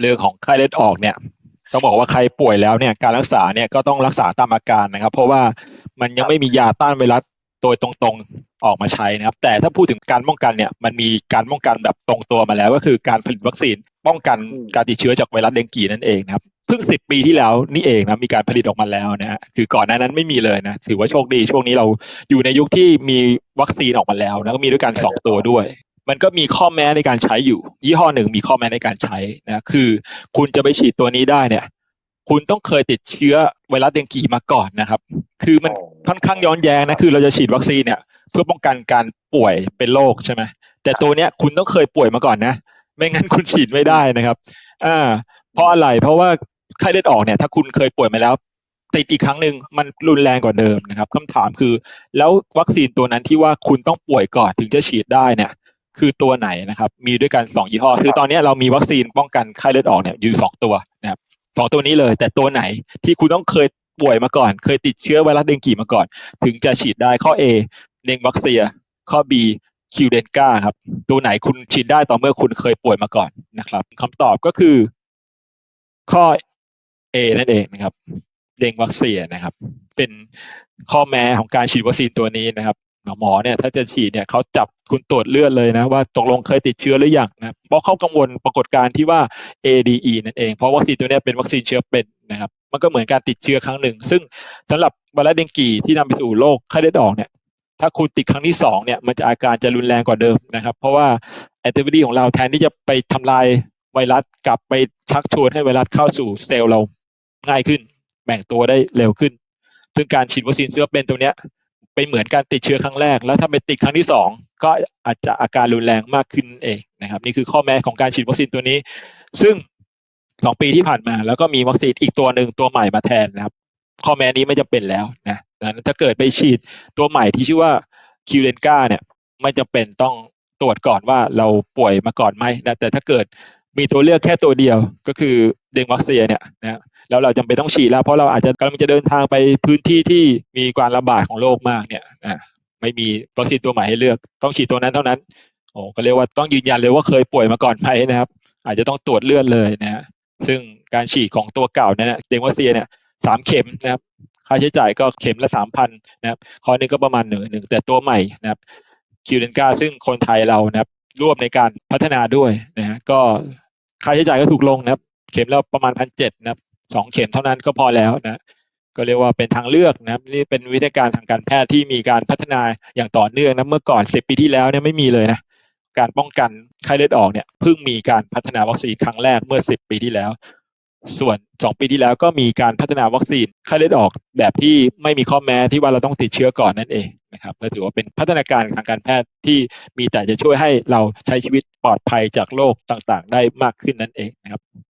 เรื่องของไข้เลือดออกเนี่ยต้องบอกว่าใครป่วยแล้วเนี่ยการรักษาเนี่ยก็ต้องรักษาตามอาการนะครับ เพราะว่ามันยังไม่มียาต้านไวรัสโดยตรงๆออกมาใช้นะครับ แต่ถ้าพูดถึงการป้องกันเนี่ยมันมีการป้องกันแบบตรงตัวมาแล้ว ก็คือการผลิตวัคซีนป้องกันการติดเชื้อจากไวรัสเดงกีนั่นเองนะครับเพิ่งสิบปีที่แล้วนี่เองนะมีการผลิตออกมาแล้วนะฮะคือก่อนหน้านั้นไม่มีเลยนะ ถือว่าโชคดีช่วงนี้เราอยู่ในยุคที่มีวัคซีนออกมาแล้วนะก็มีด้วยกันสองตัวด้วย มันก็มีข้อแม้ในการใช้อยู่ ยี่ห้อหนึ่งมีข้อแม้ในการใช้นะคือ คุณจะไปฉีดตัวนี้ได้เนี่ย คุณต้องเคยติดเชื้อไวรัสเดงกีมาก่อนนะครับ คือมันค่อนข้างย้อนแย้งนะคือเราจะฉีดวัคซีนเนี่ย เพื่อป้องกันการป่วยเป็นโรคใช่ไหมแต่ตัวเนี้ยคุณต้องเคยป่วยมาก่อนนะ ไม่งั้นคุณฉีดไม่ได้นะครับอ่าเพราะอะไรเพราะว่าไข้เลือดออกเนี่ย ถ้าคุณเคยป่วยมาแล้วติดอีกครั้งหนึ่งมันรุนแรงกว่าเดิมนะครับคำถามคือ แล้ววัคซีนตัวนั้นที่ว่าคุณต้องป่วยก่อนถึงจะฉีดได้เนี่ย คือตัวไหนนะครับ มีด้วยกันสองยี่ห้อ คือตอนนี้เรามีวัคซีนป้องกันไข้เลือดออกเนี่ยอยู่สองตัวนะครับสองตัวนี้เลย แต่ตัวไหนที่คุณต้องเคยป่วยมาก่อน เคยติดเชื้อไวรัสเดงกีมาก่อน ถึงจะฉีดได้ข้อ A เดงวัคเซีย ข้อ B คิวเดนกาครับ ตัวไหนคุณฉีดได้ต่อเมื่อคุณเคยป่วยมาก่อนนะครับคำตอบก็คือ ข้อ A นั่นเองนะครับเดงวัคเซียนะครับ เป็นข้อแม้ของการฉีดวัคซีนตัวนี้นะครับ หมอเนี่ยถ้าจะฉีดเนี่ยเขาจับคุณตรวจเลือดเลยนะว่าตกลงเคยติดเชื้อหรือยังนะเพราะเขากังวลปรากฏการณ์ที่ว่า ADE นั่นเอง เพราะวัคซีนตัวนี้เป็นวัคซีนเชื้อเป็นนะครับมันก็เหมือนการติดเชื้อครั้งหนึ่ง ซึ่งสำหรับไวรัสเดงกีที่นำไปสู่โรคไข้เลือดออกเนี่ยถ้าคุณติดครั้งที่สองเนี่ยมันจะอาการจะรุนแรงกว่าเดิมนะครับ เพราะว่าแอนติบอดีของเราแทนที่จะไปทำลายไวรัสกลับไปชักชวนให้ไวรัสเข้าสู่เซลล์เราง่ายขึ้นแบ่งตัวได้เร็วขึ้น ซึ่งการฉีดวัคซีนเชื้อเป็นตัวเนี้ย ไปเหมือนการติดเชื้อครั้งแรก แล้วถ้าไปติดครั้งที่สองก็อาจจะอาการรุนแรงมากขึ้นเองนะครับ นี่คือข้อแม้ของการฉีดวัคซีนตัวนี้ ซึ่งสองปีที่ผ่านมาแล้วก็มีวัคซีนอีกตัวหนึ่งตัวใหม่มาแทนนะครับ ข้อแม้นี้ไม่จะเป็นแล้วนะดังนั้นถ้าเกิดไปฉีดตัวใหม่ที่ชื่อว่าคิวเลนกาเนี่ยไม่จะเป็นต้องตรวจก่อนว่าเราป่วยมาก่อนไหมนะแต่ถ้าเกิด มีตัวเลือกแค่ตัวเดียวก็คือเดงวัคเซียเนี่ยนะแล้วเราจำเป็นต้องฉีดแล้ว เพราะเราอาจจะกำลังจะเดินทางไปพื้นที่ที่มีการระบาดของโรคมากเนี่ยนะไม่มีวัคซีนตัวใหม่ให้เลือกต้องฉีดตัวนั้นเท่านั้นโอ้ก็เรียกว่าต้องยืนยันเลยว่าเคยป่วยมาก่อนไหมนะครับ อาจจะต้องตรวจเลือดเลยนะซึ่งการฉีดของตัวเก่าเนี่ยเดงวัคเซียเนี่ยสามเข็มนะครับค่าใช้จ่ายก็เข็มละสามพันนะครับคอนึงก็ประมาณหนึ่งหนึ่งแต่ตัวใหม่นะครับคิวเดนกาซึ่งคนไทยเรานะครับร่วมในการพัฒนาด้วยนะฮะก็ ค่าใช้จ่ายก็ถูกลงนะครับ เข็มและประมาณพันเจ็ดนะครับสองเข็มเท่านั้นก็พอแล้วนะ ก็เรียกว่าเป็นทางเลือกนะครับนี่เป็นวิธีการทางการแพทย์ที่มีการพัฒนาอย่างต่อเนื่องนะเมื่อก่อนสิบปีที่แล้วเนี่ยไม่มีเลยนะการป้องกันไข้เลือดออกเนี่ยเพิ่งมีการพัฒนาวัคซีนครั้งแรกเมื่อสิบปีที่แล้ว ส่วนสองปีที่แล้วก็มีการพัฒนาวัคซีนไข้เลือดออก แบบที่ไม่มีข้อแม้ที่ว่าเราต้องติดเชื้อก่อนนั่นเองนะครับก็ถือว่าเป็นพัฒนาการทางการแพทย์ที่มีแต่จะช่วยให้เราใช้ชีวิต ปลอดภัยจากโรคต่างๆ ได้มากขึ้นนั่นเองนะครับ